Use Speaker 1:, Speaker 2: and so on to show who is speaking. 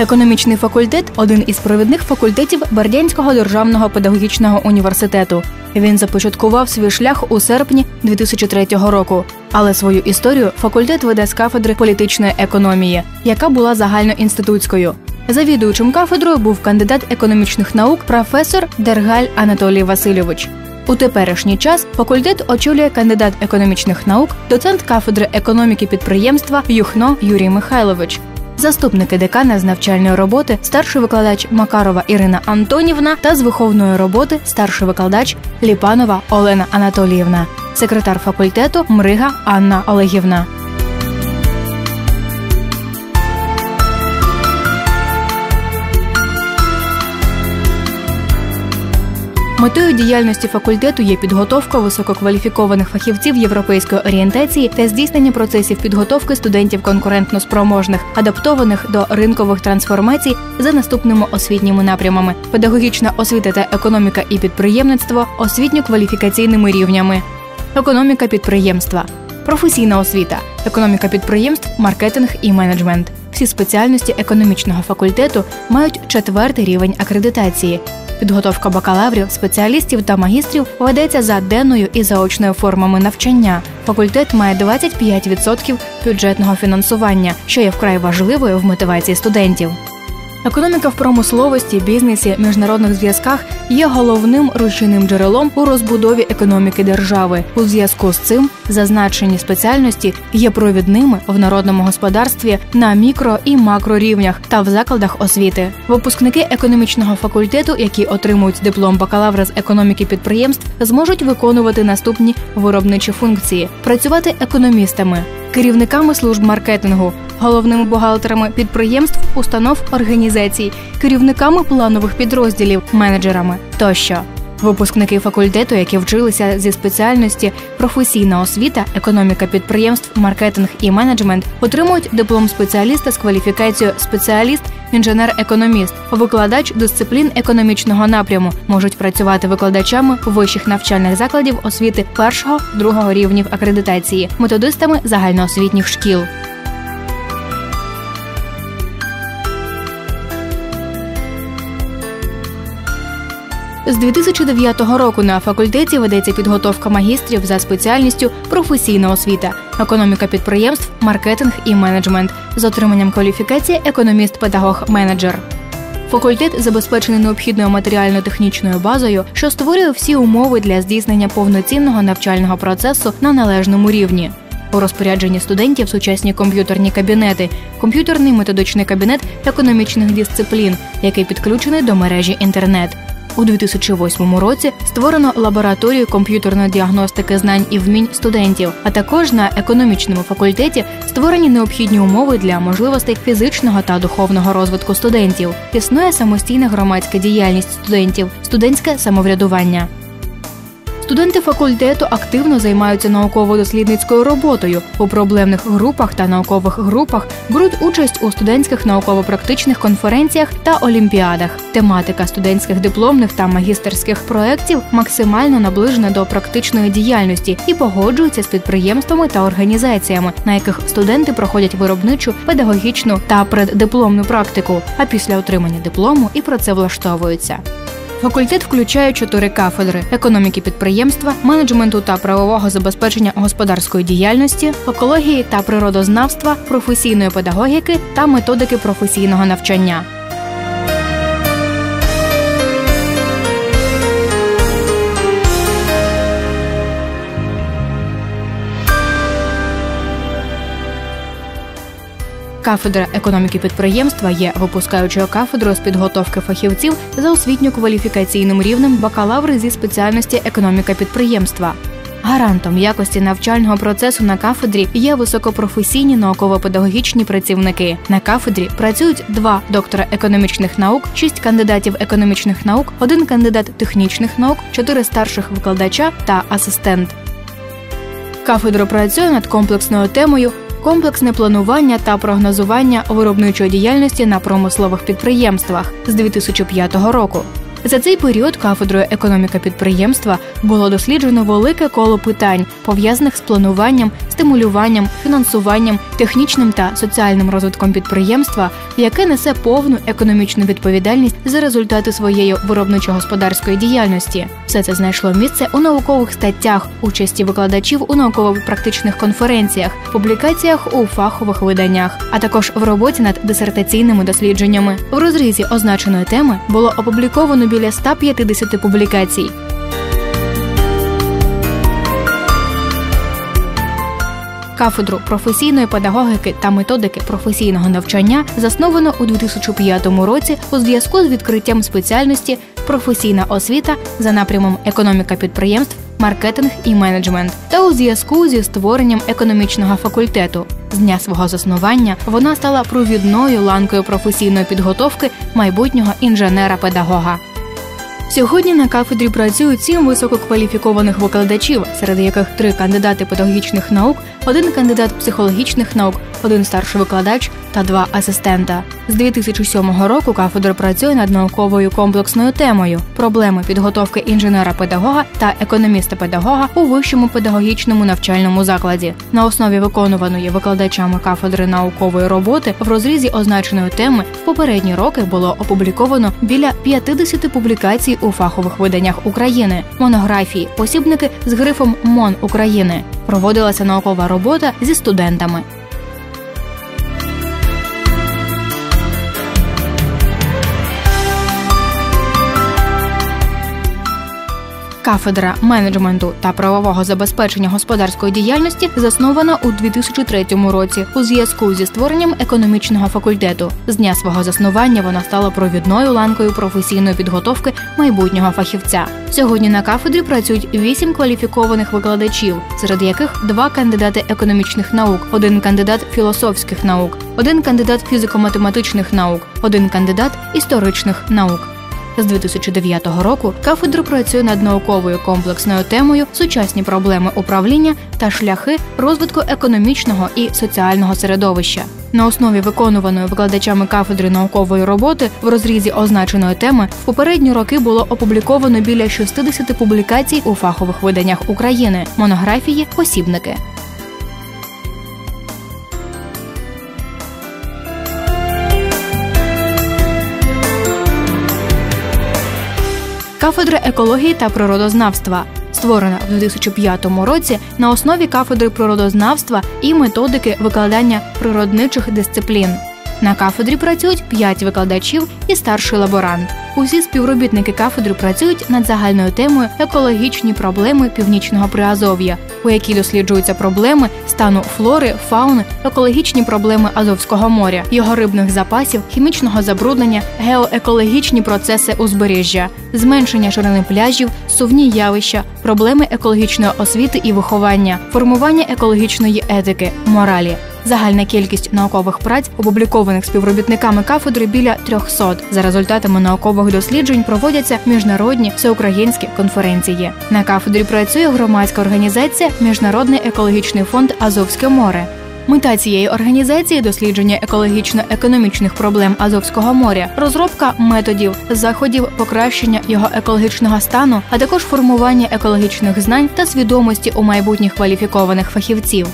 Speaker 1: Економічний факультет один із провідних факультетів Бердянського державного педагогічного університету. Він започаткував свій шлях у серпні 2003 року. Але свою історію факультет веде з кафедри політичної економії, яка була загальноінститутською. Завідуючим кафедрою був кандидат економічних наук професор Дергаль Анатолій Васильович. У теперішній час факультет очолює кандидат економічних наук, доцент кафедри економіки підприємства Юхно Юрій Михайлович. Заступники декана з навчальної роботи, старший викладач Макарова Ірина Антонівна та з виховної роботи старший викладач Ліпанова Олена Анатоліївна, секретар факультету Мрига Анна Олегівна. Метою діяльності факультету є підготовка висококваліфікованих фахівців європейської орієнтації та здійснення процесів підготовки студентів конкурентно спроможних, адаптованих до ринкових трансформацій за наступними освітніми напрямами: педагогічна освіта та економіка і підприємництво, освітньо-кваліфікаційними рівнями, економіка підприємства, професійна освіта, економіка підприємств, маркетинг і менеджмент. Всі спеціальності економічного факультету мають четвертий рівень акредитації. Підготовка бакалаврів, спеціалістів та магістрів ведеться за денною і заочною формами навчання. Факультет має 25% бюджетного фінансування, що є вкрай важливою в мотивації студентів. Економіка в промисловості, бізнесі, міжнародних зв'язках є головним рушійним джерелом у розбудові економіки держави. У зв'язку з цим зазначені спеціальності є провідними в народному господарстві на мікро і макрорівнях та в закладах освіти. Випускники економічного факультету, які отримують диплом бакалавра з економіки підприємств, зможуть виконувати наступні виробничі функції: працювати економістами, керівниками служб маркетингу, головними бухгалтерами підприємств, установ організацій, керівниками планових підрозділів, менеджерами тощо. Випускники факультету, які вчилися зі спеціальності професійна освіта, економіка підприємств, маркетинг і менеджмент, отримують диплом спеціаліста з кваліфікацією спеціаліст, інженер-економіст, викладач дисциплін економічного напряму, можуть працювати викладачами вищих навчальних закладів освіти першого другого рівнів акредитації, методистами загальноосвітніх шкіл. З 2009 року на факультеті ведеться підготовка магістрів за спеціальністю професійна освіта, економіка підприємств, маркетинг і менеджмент з отриманням кваліфікації економіст-педагог-менеджер. Факультет забезпечений необхідною матеріально-технічною базою, що створює всі умови для здійснення повноцінного навчального процесу на належному рівні. У розпорядженні студентів сучасні комп'ютерні кабінети, комп'ютерний методичний кабінет економічних дисциплін, який підключений до мережі інтернет. У 2008 році створено лабораторію комп'ютерної діагностики знань і вмінь студентів, а також на економічному факультеті створені необхідні умови для можливостей фізичного та духовного розвитку студентів. Існує самостійна громадська діяльність студентів, студентське самоврядування. Студенти факультету активно займаються науково-дослідницькою роботою у проблемних групах та наукових групах, беруть участь у студентських науково-практичних конференціях та олімпіадах. Тематика студентських дипломних та магістерських проєктів максимально наближена до практичної діяльності і погоджується з підприємствами та організаціями, на яких студенти проходять виробничу, педагогічну та преддипломну практику. А після отримання диплому і працевлаштовуються. Факультет включає чотири кафедри: економіки підприємства, менеджменту та правового забезпечення господарської діяльності, екології та природознавства, професійної педагогіки та методики професійного навчання. Кафедра економіки підприємства є випускаючою кафедрою з підготовки фахівців за освітньо-кваліфікаційним рівнем бакалаври зі спеціальності економіка підприємства. Гарантом якості навчального процесу на кафедрі є високопрофесійні науково-педагогічні працівники. На кафедрі працюють два доктора економічних наук, шість кандидатів економічних наук, один кандидат технічних наук, чотири старших викладача та асистент. Кафедра працює над комплексною темою комплексне планування та прогнозування виробничої діяльності на промислових підприємствах з 2005 року. За цей період кафедрою економіка підприємства було досліджено велике коло питань, пов'язаних з плануванням, стимулюванням, фінансуванням, технічним та соціальним розвитком підприємства, яке несе повну економічну відповідальність за результати своєї виробничо-господарської діяльності. Все це знайшло місце у наукових статтях, участі викладачів у науково-практичних конференціях, публікаціях у фахових виданнях, а також в роботі над дисертаційними дослідженнями. В розрізі означеної теми було опубліковано біля 150 публікацій. Кафедру професійної педагогіки та методики професійного навчання засновано у 2005 році у зв'язку з відкриттям спеціальності професійна освіта за напрямом економіка підприємств, маркетинг і менеджмент та у зв'язку зі створенням економічного факультету. З дня свого заснування вона стала провідною ланкою професійної підготовки майбутнього інженера-педагога. Сьогодні на кафедрі працюють сім висококваліфікованих викладачів, серед яких три кандидати педагогічних наук, один кандидат психологічних наук, один старший викладач та два асистента. З 2007 року кафедра працює над науковою комплексною темою проблеми підготовки інженера-педагога та економіста-педагога у вищому педагогічному навчальному закладі. На основі виконуваної викладачами кафедри наукової роботи в розрізі означеної теми в попередні роки було опубліковано біля 50 публікацій у фахових виданнях України, монографії, посібники з грифом МОН України. Проводилася наукова робота зі студентами. Кафедра менеджменту та правового забезпечення господарської діяльності заснована у 2003 році у зв'язку зі створенням економічного факультету. З дня свого заснування вона стала провідною ланкою професійної підготовки майбутнього фахівця. Сьогодні на кафедрі працюють вісім кваліфікованих викладачів, серед яких два кандидати економічних наук, один кандидат філософських наук, один кандидат фізико-математичних наук, один кандидат історичних наук. З 2009 року кафедра працює над науковою комплексною темою сучасні проблеми управління та шляхи розвитку економічного і соціального середовища. На основі виконуваної викладачами кафедри наукової роботи в розрізі означеної теми в попередні роки було опубліковано біля 60 публікацій у фахових виданнях України, монографії, посібники. Кафедра екології та природознавства створена в 2005 році на основі кафедри природознавства і методики викладання природничих дисциплін. На кафедрі працюють 5 викладачів і старший лаборант. Усі співробітники кафедри працюють над загальною темою екологічні проблеми північного приазов'я, у якій досліджуються проблеми стану флори, фауни, екологічні проблеми Азовського моря, його рибних запасів, хімічного забруднення, геоекологічні процеси узбережжя, зменшення ширини пляжів, сувні явища, проблеми екологічної освіти і виховання, формування екологічної етики, моралі. Загальна кількість наукових праць, опублікованих співробітниками кафедри, біля 300. За результатами наукових досліджень проводяться міжнародні всеукраїнські конференції. На кафедрі працює громадська організація Міжнародний екологічний фонд Азовське море. Мета цієї організації дослідження екологічно-економічних проблем Азовського моря, розробка методів, заходів покращення його екологічного стану, а також формування екологічних знань та свідомості у майбутніх кваліфікованих фахівців.